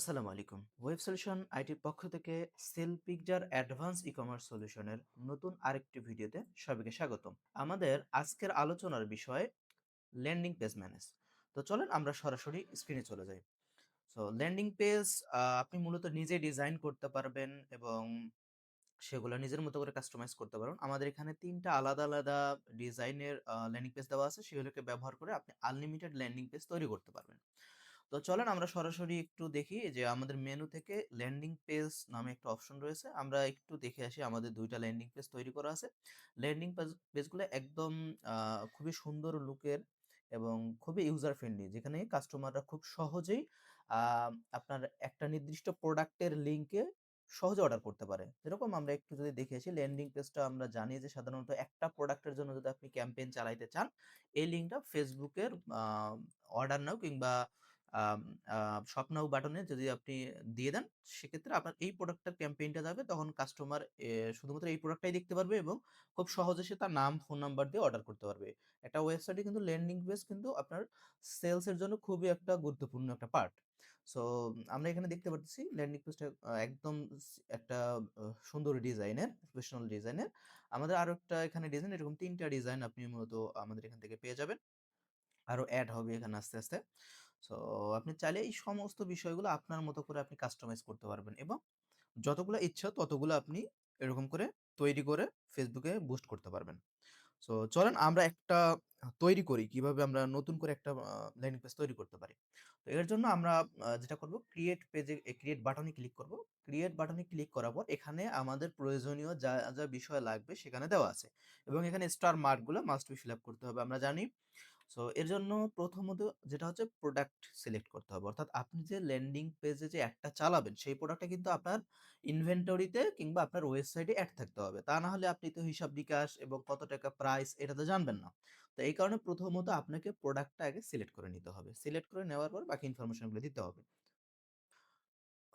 আসসালামু আলাইকুম। Web solution আইটির পক্ষ থেকে সেল পিকজার অ্যাডভান্স ই-কমার্স সলিউশনের নতুন আরেকটি ভিডিওতে সবাইকে স্বাগতম। আমাদের আজকের আলোচনার বিষয় ল্যান্ডিং পেজ ম্যানেজ। তো চলেন আমরা সরাসরি স্ক্রিনে চলে যাই। সো ল্যান্ডিং পেজ আপনি মূলত নিজে ডিজাইন করতে পারবেন এবং সেগুলো নিজের মতো করে কাস্টমাইজ করতে পারবেন। আমাদের এখানে ৩ টা আলাদা, আলাদা ডিজাইনের ল্যান্ডিং পেজ দেওয়া আছে। সেগুলোকে ব্যবহার করে আপনি আনলিমিটেড ল্যান্ডিং পেজ তৈরি করতে পারবেন। তো চলেন আমরা সরাসরি একটু দেখি যে আমাদের মেনু থেকে ল্যান্ডিং পেজ নামে একটা অপশন রয়েছে। আমরা একটু দেখে আসি আমাদের দুইটা ল্যান্ডিং পেজ তৈরি করা আছে। ল্যান্ডিং পেজ পেজগুলো একদম খুবই সুন্দর লুকের এবং খুবই ইউজার ফ্রেন্ডলি যেখানে কাস্টমাররা খুব সহজেই আপনার একটা নির্দিষ্ট প্রোডাক্টের লিংকে সহজে অর্ডার করতে পারে। যেরকম আমরা একটু যদি দেখে আসি ল্যান্ডিং পেজটা আমরা জানি যে সাধারণত একটা প্রোডাক্টের জন্য যদি আপনি ক্যাম্পেইন চালাইতে চান, এই লিঙ্কটা ফেসবুকের অর্ডার নাও কিংবা আম আ শপ নাও বাটনে যদি আপনি দিয়ে দেন, সেক্ষেত্রে আপনার এই প্রোডাক্টটার ক্যাম্পেইনটা যাবে তখন কাস্টমার শুধুমাত্র এই প্রোডাক্টটাই দেখতে পারবে এবং খুব সহজে সে তার নাম, ফোন নাম্বার দিয়ে অর্ডার করতে পারবে। একটা ওয়েবসাইটে কিন্তু ল্যান্ডিং পেজ কিন্তু আপনার সেলস এর জন্য খুবই একটা গুরুত্বপূর্ণ একটা পার্ট। সো আমরা এখানে দেখতে পারতেছি ল্যান্ডিং পেজটা একদম একটা সুন্দর ডিজাইনের, প্রফেশনাল ডিজাইনের। আমাদের আরও একটা এখানে ডিজাইন এরকম ৩ টা ডিজাইন আপনি মূলত আমাদের এখান থেকে পেয়ে যাবেন। আরও অ্যাড হবে এখানে আস্তে, আস্তে। সো আপনি চাইলে এই সমস্ত বিষয়গুলো আপনার মতো করে আপনি কাস্টমাইজ করতে পারবেন এবং যতগুলো ইচ্ছা ততগুলো আপনি এরকম করে তৈরি করে ফেসবুকে বুস্ট করতে পারবেন। সো চলেন আমরা একটা তৈরি করি। কীভাবে আমরা নতুন করে একটা ল্যান্ডিং পেজ তৈরি করতে পারি। তো এর জন্য আমরা যেটা করব ক্রিয়েট পেজে ক্রিয়েট বাটনে ক্লিক করব। ক্রিয়েট বাটনে ক্লিক করার পর এখানে আমাদের প্রয়োজনীয় যা, যা বিষয় লাগবে সেখানে দেওয়া আছে এবং এখানে স্টার মার্কগুলো মাস্ট বি ফিল আপ করতে হবে। আমরা জানি সো এর জন্য প্রথমত যেটা হচ্ছে প্রোডাক্ট সিলেক্ট করতে হবে। অর্থাৎ আপনি যে ল্যান্ডিং পেজে যে অ্যাডটা চালাবেন, সেই প্রোডাক্টটা কিন্তু আপনার ইনভেন্টরিতে কিংবা আপনার ওয়েবসাইটে এড থাকতে হবে। তা না হলে আপনি তো হিসাব নিকাশ এবং কত টাকা প্রাইস এটা তো জানবেন না। তো এই কারণে প্রথমত আপনাকে প্রোডাক্টটা আগে সিলেক্ট করে নিতে হবে। সিলেক্ট করে নেওয়ার পর বাকি ইনফরমেশনগুলো দিতে হবে।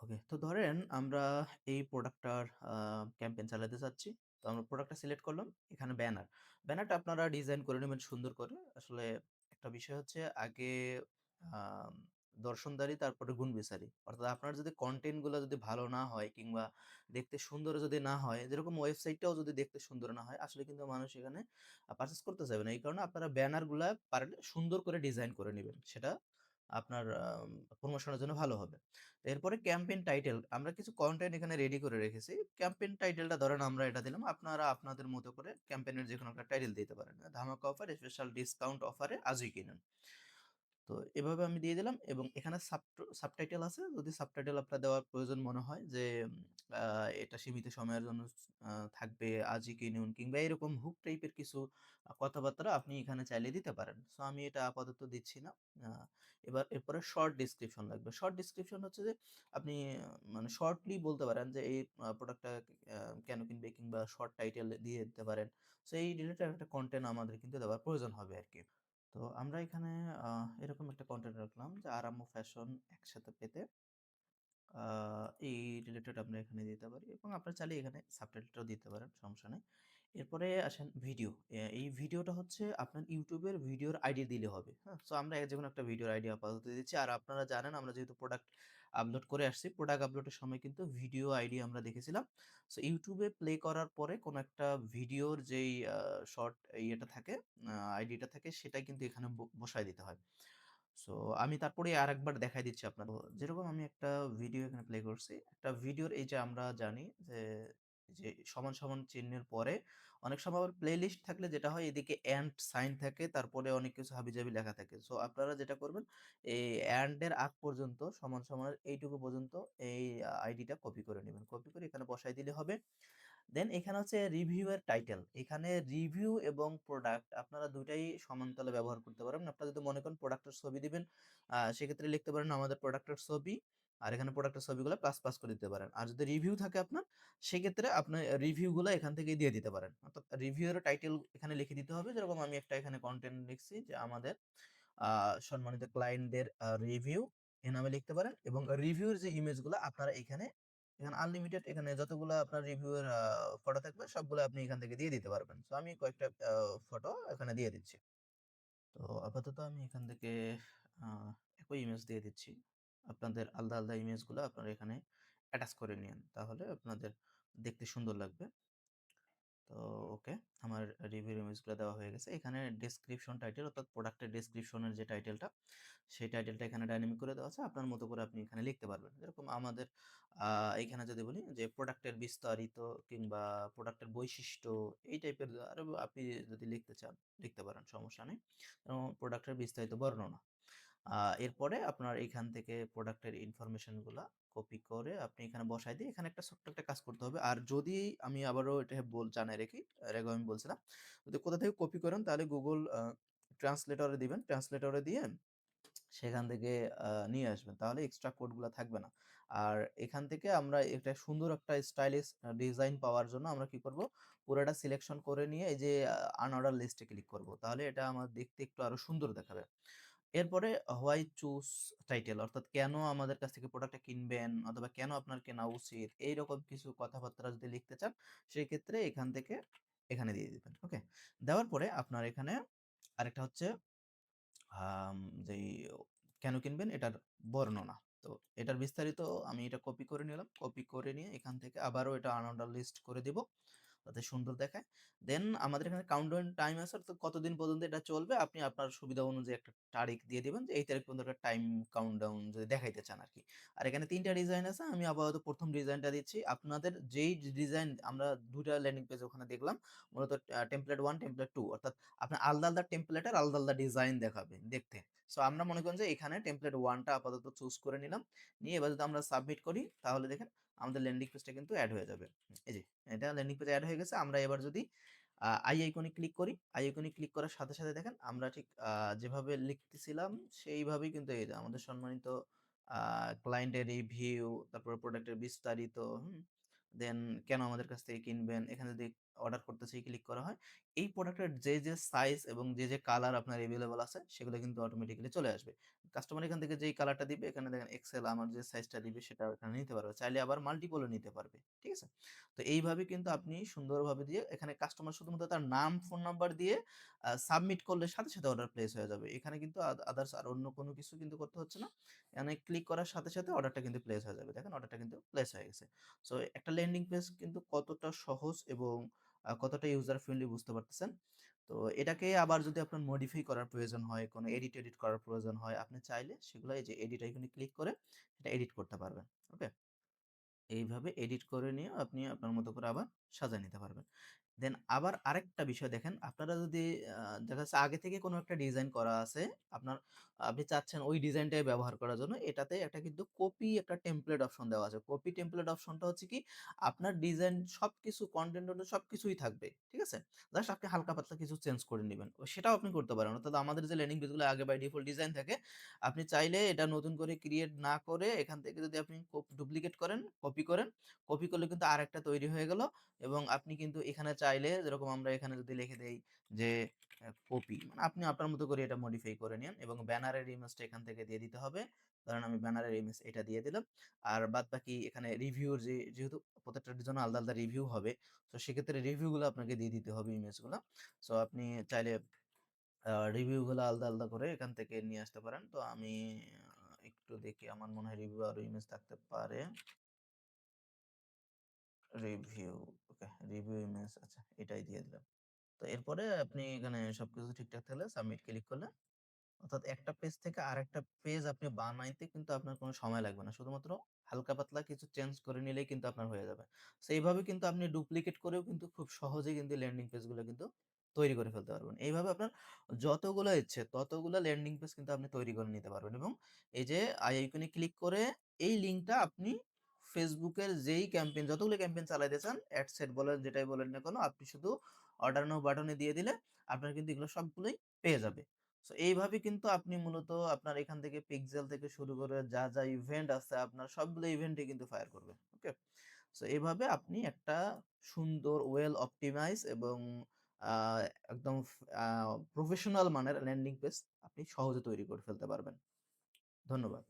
ওকে। তো ধরেন আমরা এই প্রোডাক্টটার আ ক্যাম্পেইন চালাতে চাচ্ছি। তো আমরা প্রোডাক্টটা সিলেক্ট করলাম। এখানে ব্যানার। ব্যানারটা আপনারা ডিজাইন করে নেবেন সুন্দর করে। আসলে একটা বিষয় হচ্ছে আগে দর্শনদারি তারপরে গুণ বিচারি অর্থাৎ আপনার যদি কনটেন্টগুলা যদি ভালো না হয় কিংবা দেখতে সুন্দর যদি না হয়, যেরকম ওয়েবসাইটটাও যদি দেখতে সুন্দর না হয়, আসলে কিন্তু মানুষ এখানে আ পারচেজ করতে যাবে না। এই কারণে আপনারা ব্যানারগুলা পারলে সুন্দর করে ডিজাইন করে নেবেন সেটা আপনার প্রমোশনের জন্য ভালো হবে। এরপরে ক্যাম্পেইন টাইটেল আমরা কিছু কন্টেন্ট এখানে রেডি করে রেখেছি। ক্যাম্পেইন টাইটেলটা ধরেন আমরা এটা দিলাম। আপনারা আপনাদের মতো করে ক্যাম্পেইনের যে কোনো একটা টাইটেল দিতে পারেন। ধামাকা অফার, স্পেশাল ডিসকাউন্ট অফারে আজই কিনুন। তো এভাবে আমি দিয়ে দিলাম এবং এখানে সাব সাবটাইটেল আছে। যদি সাবটাইটেল আপনার দেওয়ার প্রয়োজন মনে হয় যে এটা সীমিত সময়ের জন্য থাকবে, আজই কিনুন কিংবা এরকম হুক টাইপের কিছু কথাবার্তা আপনি এখানে চাইলে দিতে পারেন। সো আমি এটা আপাতত দিচ্ছি না। এবার এরপরে শর্ট ডিসক্রিপশন লাগবে। শর্ট ডিসক্রিপশন হচ্ছে যে আপনি মানে শর্টলি বলতে পারেন যে এই প্রোডাক্টটা কেন কিনবে কিংবা শর্ট টাইটেল দিয়ে দিতে পারেন। সো এই রিলেটেড একটা কন্টেন্ট আমাদের কিন্তু দেওয়ার প্রয়োজন হবে আরকি। তো আমরা এখানে এরকম একটা কন্টেন্ট রাখলাম যে আরাম ও ফ্যাশন একসাথে পেতে এই রিলেটেড আমরা এখানে দিতে পারি এবং আপনারা চাইলে এখানে সাবটাইটেলটাও দিতে পারেন, সমস্যা নাই। এরপরে আসেন ভিডিও। এই ভিডিওটা হচ্ছে আপনার ইউটিউবের ভিডিওর আইডি দিলে হবে। হ্যাঁ? সো আমরা যেকোনো একটা ভিডিওর আইডি আপাতত দিচ্ছি। আর আপনারা জানেন আমরা যেহেতু প্রোডাক্ট আপলোড করে আসছি, প্রোডাক্ট আপলোডের সময় কিন্তু ভিডিও আইডি আমরা দেখেছিলাম। সো ইউটিউবে প্লে করার পরে কোনো একটা ভিডিওর যেই শর্ট ইয়েটা থাকে, আইডিটা থাকে সেটাই কিন্তু এখানে বসায় দিতে হয়। সো আমি তারপরে আর একবার দেখাই দিচ্ছি আপনার যেরকম আমি একটা ভিডিও এখানে প্লে করছি। একটা ভিডিওর এই যে আমরা জানি যে, যে সমান, সমান চিহ্নের পরে অনেক সময় আবার প্লেলিস্ট থাকলে যেটা হয় এদিকে অ্যান্ড সাইন থাকে তারপরে অনেক কিছু হাবিজাবি লেখা থাকে। সো আপনারা যেটা করবেন এই এর আগ পর্যন্ত সমান, সমান এইটুকু পর্যন্ত এই আইডিটা কপি করে নেবেন কপি করে এখানে বসাই দিলে হবে। দেন এখানে হচ্ছে রিভিউ এর টাইটেল। এখানে রিভিউ এবং প্রোডাক্ট আপনারা ২ টাই সমানতালে ব্যবহার করতে পারেন আপনারা যদি মনে করেন প্রোডাক্টের ছবি দিবেন, সেক্ষেত্রে লিখতে পারেন আমাদের প্রোডাক্টের ছবি। আর এখানে প্রোডাক্টের ছবিগুলা প্লাস, প্লাস করে দিতে পারেন। আর যদি রিভিউ থাকে আপনার, সেক্ষেত্রে আপনি রিভিউ গুলা এখান থেকেই দিয়ে দিতে পারেন। অর্থাৎ রিভিউ এর টাইটেল এখানে লিখে দিতে হবে। যেরকম আমি একটা এখানে কন্টেন্ট লিখছি যে আমাদের সম্মানিত ক্লায়েন্টদের রিভিউ এ নামে লিখতে পারেন এবং রিভিউ এর যে ইমেজগুলো আপনারা এখানে এখানে আনলিমিটেড এখানে যতগুলা আপনার রিভিউ এর আ ফটো থাকবে সবগুলো আপনি এখান থেকে দিয়ে দিতে পারবেন। সো আমি কয়েকটা ফটো এখানে দিয়ে দিচ্ছি। তো আপাতত আমি এখান থেকে একই ইমেজ দিয়ে দিচ্ছি। আপনাদের আলাদা, আলাদা ইমেজগুলো আপনারা এখানে অ্যাটাচ করে নিয়েন। তাহলে আপনাদের দেখতে সুন্দর লাগবে। তো ওকে, আমার রিভিউ ইমেজগুলো দেওয়া হয়ে গেছে। এখানে ডেসক্রিপশন টাইটেল অর্থাৎ প্রোডাক্টের ডেসক্রিপশনের যে টাইটেলটা, সেই টাইটেলটা এখানে ডাইনামিক করে দেওয়া আছে। আপনার মতো করে আপনি এখানে লিখতে পারবেন। যেরকম আমাদের এখানে যদি বলি যে প্রোডাক্টের বিস্তারিত কিংবা প্রোডাক্টের বৈশিষ্ট্য এই টাইপের আরও আপনি যদি লিখতে চান, লিখতে পারেন সমস্যা নেই। প্রোডাক্টের বিস্তারিত বর্ণনা। এরপরে আপনার এখান থেকে প্রোডাক্টের ইনফরমেশনগুলা কপি করে আপনি এখানে বসাই দিয়ে এখানে একটা ছোট্ট একটা কাজ করতে হবে। আর যদি আমি আবারও এটা বল জানায় রাখি, আগেও আমি বলছিলাম। যদি কোথা থেকে কপি করেন তাহলে গুগল ট্রান্সলেটরে দিবেন। ট্রান্সলেটরে দিয়ে সেখান থেকে নিয়ে আসবেন। তাহলে এক্সট্রা কোডগুলো থাকবে না। আর এখান থেকে আমরা এটা সুন্দর একটা স্টাইলিশ ডিজাইন পাওয়ার জন্য আমরা কি করব? পুরাটা সিলেকশন করে নিয়ে এই যে আনঅর্ডার লিস্টে ক্লিক করব। তাহলে এটা আমার দেখতে একটু আরও সুন্দর দেখাবে। এরপরে হোয়াই চুজ টাইটেল। অর্থাৎ কেন আমাদের কাছ থেকে প্রোডাক্টটা কিনবেন? অথবা কেন আপনার কেনা উচিত? এইরকম কিছু কথাবার্তা যদি লিখতে চান, সেক্ষেত্রে এখান থেকে এখানে দিয়ে দিবেন ওকে দেওয়ার পরে আপনার এখানে আরেকটা হচ্ছে যেই কেন কিনবেন? এটার বর্ণনা। তো এটার বিস্তারিত আমি এটা কপি করে নিলাম। কপি করে নিয়ে এখান থেকে আবারও এটা আনঅর্ডার লিস্ট করে দিব। যাতে সুন্দর দেখায়। দেন আমাদের এখানে কাউন্টডাউন টাইম আছে অর্থাৎ কতদিন পর্যন্ত এটা চলবে আপনি আপনার সুবিধা অনুযায়ী একটা তারিখ দিয়ে দিবেন যে এই তারিখ পর্যন্ত একটা টাইম কাউন্টডাউন যদি দেখাইতে চান আর কি আর এখানে ৩ টা ডিজাইন আছে। আমি আপাতত প্রথম ডিজাইনটা দিচ্ছি। আপনাদের যেই ডিজাইন আমরা ২ টা ল্যান্ডিং পেজ ওখানে দেখলাম। মূলত টেমপ্লেট 1, টেমপ্লেট 2 অর্থাৎ আপনার আলাদা, আলাদা টেমপ্লেটের আলাদা, আলাদা ডিজাইন দেখাবে দেখতে। সো আমরা মনে করেন যে এখানে টেমপ্লেট ওয়ানটা আপাতত চুজ করে নিলাম। নিয়ে এবার যদি আমরা সাবমিট করি তাহলে দেখেন আমাদের ল্যান্ডিং পেজটা কিন্তু অ্যাড হয়ে যাবে। এই যে এটা ল্যান্ডিং পেজে অ্যাড হয়ে গেছে। আমরা এবার যদি আই আইকনে ক্লিক করি, আই আইকনে ক্লিক করার সাথে, সাথে দেখেন আমরা ঠিক যেভাবে লিখতেছিলাম সেইভাবেই কিন্তু এই আমাদের সম্মানিত ক্লায়েন্টের রিভিউ, তারপর প্রোডাক্টের বিস্তারিত, দেন কেন আমাদের কাছ থেকে কিনবেন? এখানে যদি অর্ডার করতেছি ক্লিক করা হয়। এই প্রোডাক্টের যে, যে সাইজ এবং যে, যে কালার আপনার এভেইলেবল আছে সেগুলো কিন্তু অটোমেটিক্যালি চলে আসবে। কাস্টমার এখান থেকে যেই কালারটা দিবে এখানে দেখেন এক্সেল আমার যে সাইজটা দিবে সেটা এখানে নিতে পারবে। চাইলে আবার মাল্টিপল ও নিতে পারবে। ঠিক আছে? তো এইভাবে কিন্তু আপনি সুন্দরভাবে দিয়ে এখানে কাস্টমার শুধুমাত্র তার নাম, ফোন নাম্বার দিয়ে সাবমিট করলে সাথে, সাথে অর্ডার প্লেস হয়ে যাবে। এখানে কিন্তু আদ আদার্স আর অন্য কোনো কিছু কিন্তু করতে হচ্ছে না। এখানে ক্লিক করার সাথে, সাথে অর্ডারটা কিন্তু প্লেস হয়ে যাবে। দেখেন অর্ডারটা কিন্তু প্লেস হয়ে গেছে। সো একটা ল্যান্ডিং পেজ কিন্তু কতটা সহজ এবং কতটা ইউজার ফ্রেন্ডলি বুঝতে পারতেছেন। তো এটাকে আবার যদি আপনার মডিফাই করার প্রয়োজন হয়, কোনো এডিট এডিট করার প্রয়োজন হয়, আপনি চাইলে সেগুলো এই যে এডিট আইকনে ক্লিক করে এটা এডিট করতে পারবেন। ওকে? এইভাবে এডিট করে নিয়ে আপনি আপনার মতো করে আবার সাজায় নিতে পারবেন। দেন আবার আরেকটা বিষয় দেখেন, আপনারা যদি দেখা যাচ্ছে আগে থেকে কোনো একটা ডিজাইন করা আছে, আপনার আপনি চাচ্ছেন ওই ডিজাইনটাই ব্যবহার করার জন্য, এটাতে একটা কিন্তু কপি একটা টেমপ্লেট অপশন দেওয়া আছে। কপি টেমপ্লেট অপশনটা হচ্ছে কি, আপনার ডিজাইন সবকিছু কনটেন্ট সব কিছুই থাকবে। ঠিক আছে? জাস্ট আপনি হালকা পাতলা কিছু চেঞ্জ করে নিবেন। সেটাও আপনি করতে পারেন। অর্থাৎ আমাদের যে ল্যান্ডিং পেজগুলো আগে বাই ডিফল্ট ডিজাইন থাকে, আপনি চাইলে এটা নতুন করে ক্রিয়েট না করে এখান থেকে যদি আপনি ডুপ্লিকেট করেন, কপি করেন, কপি করলে কিন্তু আরেকটা তৈরি হয়ে গেল এবং আপনি কিন্তু এখানে চাইলে যেরকম আমরা এখানে যদি লিখে দেই যে কপি মানে আপনি আপনার মতো করে এটা মডিফাই করে নিন এবং ব্যানারের ইমেজটা এখান থেকে দিয়ে দিতে হবে। ধরেন আমি ব্যানারের ইমেজ এটা দিয়ে দিলাম। আর বাদ বাকি এখানে রিভিউর যে যেহেতু প্রত্যেকটার জন্য আলাদা, আলাদা রিভিউ হবে। তো সেক্ষেত্রে রিভিউগুলো আপনাকে দিয়ে দিতে হবে ইমেজগুলো সো আপনি চাইলে রিভিউগুলো আলাদা, আলাদা করে এখান থেকে নিয়ে আসতে পারেন। তো আমি একটু দেখি আমার মনে হয় রিভিউ আরও ইমেজ থাকতে পারে। রিভিউ ওকে রিভিউ ইমেজ আচ্ছা এটাই দিয়ে দিলাম। তো এরপরে আপনি এখানে সবকিছু ঠিকঠাক থাকলে সাবমিট ক্লিক করলে, অর্থাৎ একটা পেজ থেকে আরেকটা পেজ আপনি বানাইতে কিন্তু আপনার কোনো সময় লাগবে না। শুধুমাত্র হালকা পাতলা কিছু চেঞ্জ করে নিলেই কিন্তু আপনার হয়ে যাবে। সো এইভাবে কিন্তু আপনি ডুপ্লিকেট করেও কিন্তু খুব সহজেই কিন্তু ল্যান্ডিং পেজগুলো কিন্তু তৈরি করে ফেলতে পারবেন। এইভাবে আপনার যতগুলো ইচ্ছে, ততগুলো ল্যান্ডিং পেজ কিন্তু আপনি তৈরি করে নিতে পারবেন এবং এই যে আই আইকনে ক্লিক করে এই লিঙ্কটা আপনি ফেসবুকের যেই ক্যাম্পেইন যতগুলো ক্যাম্পেইন চালাইতে চান, এড সেট বলেন যেটাই বলেন না কেন আপনি শুধু অর্ডার নাও বাটনে দিয়ে দিলে আপনার কিন্তু এগুলো সবগুলোই পেয়ে যাবে। সো এইভাবে কিন্তু আপনি মূলত আপনার এখান থেকে পিক্সেল থেকে শুরু করে যা, যা ইভেন্ট আছে আপনার সবগুলো ইভেন্টই কিন্তু ফায়ার করবে। ওকে? সো এভাবে আপনি একটা সুন্দর ওয়েল অপটিমাইজ এবং একদম প্রফেশনাল মানের ল্যান্ডিং পেজ আপনি সহজে তৈরি করে ফেলতে পারবেন। ধন্যবাদ।